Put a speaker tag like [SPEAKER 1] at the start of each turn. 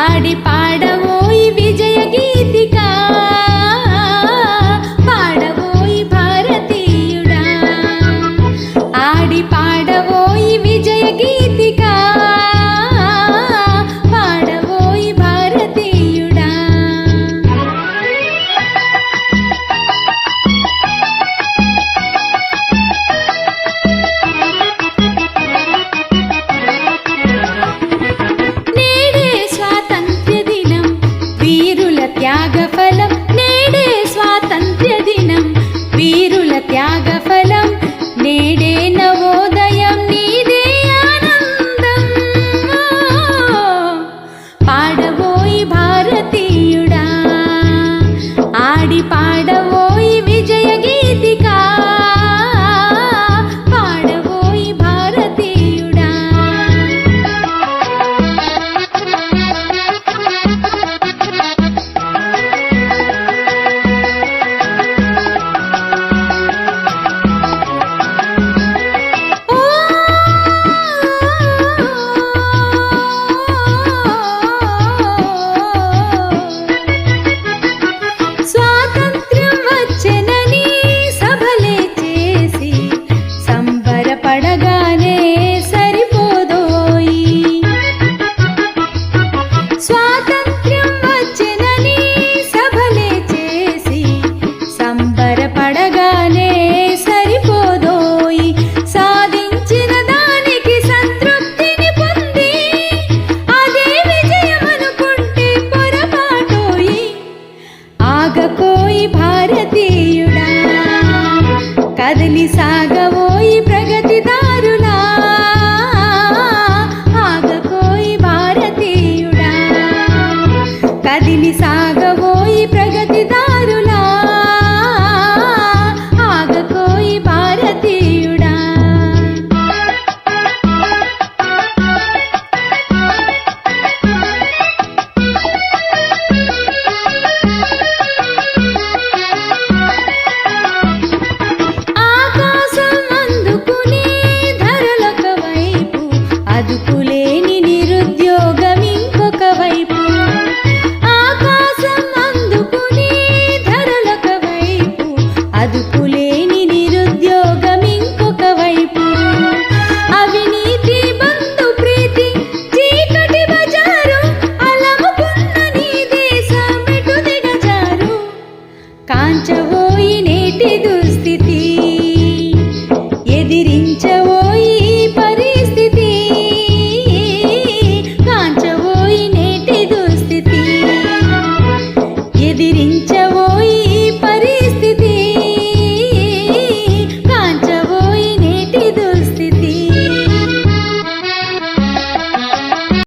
[SPEAKER 1] ஆடி பாட సాగకోయి భారతీయుడా. కదిలి సాగవోయి ప్రగతి దారులా ఆగకోయి భారతీయుడా. కదిలి సాగ ಮಿಂಚವೋ